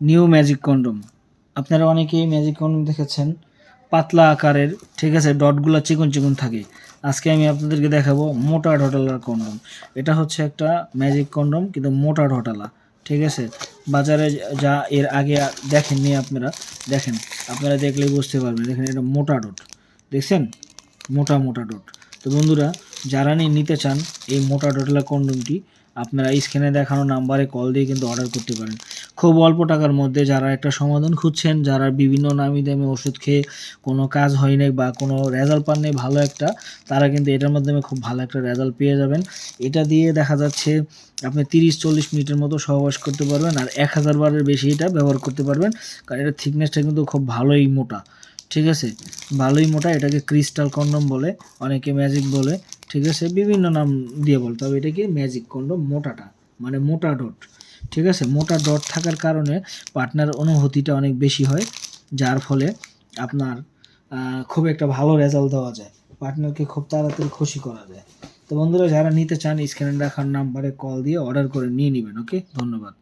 New magic condom আপনারা অনেকেই magic condom দেখেছেন। পাতলা আকারের, ঠিক আছে, ডটগুলো চিকন চিকন থাকে। আজকে আমি আপনাদেরকে দেখাবো মোটা ঢটালার কন্ডম এটা হচ্ছে একটা ম্যাজিক কন্ডম কিন্তু মোটা ঢটালা, ঠিক আছে? বাজারে যা এর আগে দেখেননি আপনারা, দেখেন, আপনারা দেখলেই বুঝতে পারবেন। দেখেন, এটা মোটা ডট দেখছেন? মোটা মোটা ডট তো বন্ধুরা, যারা নিয়ে নিতে চান এই মোটা ডটলা কন্ডমটি আপনারা স্ক্রিনে দেখানো নাম্বারে কল দিয়ে কিন্তু অর্ডার করতে পারেন। খুব অল্প টাকার মধ্যে যারা একটা সমাধান খুঁজছেন, যারা বিভিন্ন নামি দামি ওষুধ খেয়ে কোনো কাজ হয় নাই বা কোনো রেজাল্ট পান নাই ভালো একটা, তারা কিন্তু এটার মাধ্যমে খুব ভালো একটা রেজাল্ট পেয়ে যাবেন। এটা দিয়ে দেখা যাচ্ছে আপনি তিরিশ চল্লিশ মিনিটের মতো সহবাস করতে পারবেন আর এক হাজার বারের বেশি এটা ব্যবহার করতে পারবেন, কারণ এটা থিকনেসটা কিন্তু খুব ভালোই মোটা, ঠিক আছে? ভালোই মোটা, এটাকে ক্রিস্টাল কন্ডম বলে, অনেকে ম্যাজিক বলে, ঠিক আছে? বিভিন্ন নাম দিয়ে বলে, তবে এটাকে ম্যাজিক কন্ডম মোটাটা মানে মোটা ডট ঠিক আছে? মোটা ডট থাকার কারণে পার্টনার অনুভূতিটা অনেক বেশি হয়, যার ফলে আপনার খুব একটা ভালো রেজাল্ট দেওয়া যায়। পার্টনারকে খুব তাড়াতাড়ি খুশি করা যায়। তো বন্ধুরা, যারা নিতে চান, স্ক্রিনে রাখার নাম্বারে কল দিয়ে অর্ডার করে নিয়ে নেবেন ওকে ধন্যবাদ।